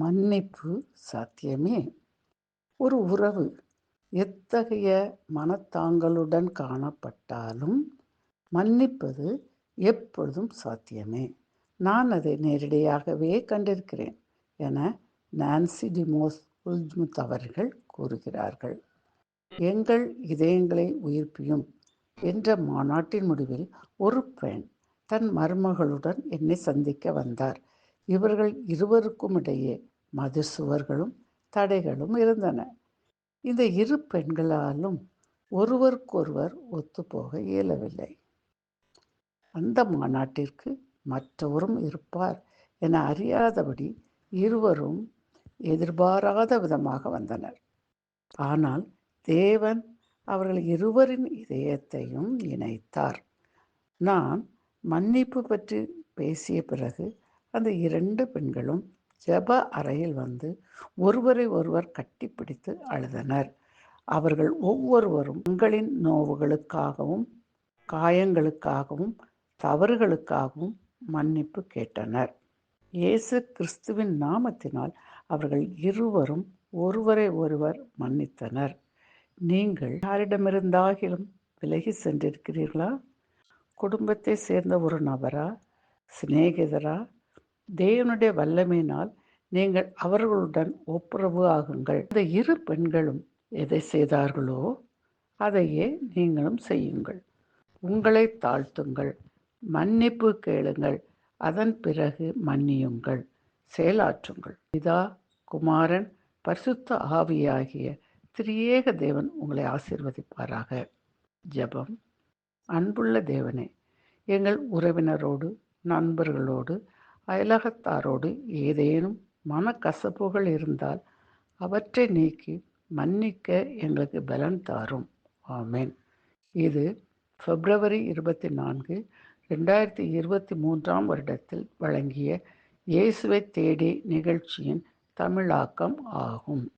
மன்னிப்பு சாத்தியமே. ஒரு உறவு எத்தகைய மனத்தாங்களுடன் காணப்பட்டாலும் மன்னிப்பது எப்பொழுதும் சாத்தியமே. நான் அதை நேரடியாகவே கண்டிருக்கிறேன் என நான்சி டிமோஸ் உல்ஜ்முத் அவர்கள் கூறுகிறார்கள். எங்கள் இதயங்களை உயிர்ப்பியும் என்ற மாநாட்டின் முடிவில் ஒரு பெண் தன் மருமகளுடன் என்னை சந்திக்க வந்தார். இவர்கள் இருவருக்கும் இடையே மது சுவர்களும் தடைகளும் இருந்தன. இந்த இரு பெண்களாலும் ஒருவருக்கொருவர் ஒத்துப்போக இயலவில்லை. அந்த மாநாட்டிற்கு மற்றவரும் இருப்பார் என அறியாதபடி இருவரும் எதிர்பாராத விதமாக வந்தனர். ஆனால் தேவன் அவர்கள் இருவரின் இதயத்தையும் இணைத்தார். நான் மன்னிப்பு பற்றி பேசிய பிறகு அந்த இரண்டு பெண்களும் ஜப அறையில் வந்து ஒருவரை ஒருவர் கட்டிப்பிடித்து அழுதனர். அவர்கள் ஒவ்வொருவரும் தங்களின் நோவுகளுக்காகவும் காயங்களுக்காகவும் தவறுகளுக்காகவும் மன்னிப்பு கேட்டனர். இயேசு கிறிஸ்துவின் நாமத்தினால் அவர்கள் இருவரும் ஒருவரை ஒருவர் மன்னித்தனர். நீங்கள் யாரிடமிருந்தாகிலும் விலகி சென்றிருக்கிறீர்களா? குடும்பத்தை சேர்ந்த ஒரு நபரா? சிநேகிதரா? தேவனுடைய வல்லமையினால் நீங்கள் அவர்களுடன் ஒப்புரவு ஆகுங்கள். இந்த இரு பெண்களும் எதை செய்தார்களோ அதையே நீங்களும் செய்யுங்கள். உங்களை தாழ்த்துங்கள். மன்னிப்பு கேளுங்கள். அதன் பிறகு மன்னியுங்கள். செயலாற்றுங்கள். இதா குமாரன் பரிசுத்த ஆவியாகிய திரியேக தேவன் உங்களை ஆசிர்வதிப்பாராக. ஜெபம். அன்புள்ள தேவனே எங்கள் உறவினரோடு நண்பர்களோடு அயலகத்தாரோடு ஏதேனும் மனக்கசப்புகள் இருந்தால் அவற்றை நீக்கி மன்னிக்க எங்களுக்கு பலன் தாரும். ஆமேன். இது பிப்ரவரி இருபத்தி நான்கு ரெண்டாயிரத்தி இருபத்தி மூன்றாம் வருடத்தில் வழங்கிய இயேசுவை தேடி நிகழ்ச்சியின் தமிழாக்கம் ஆகும்.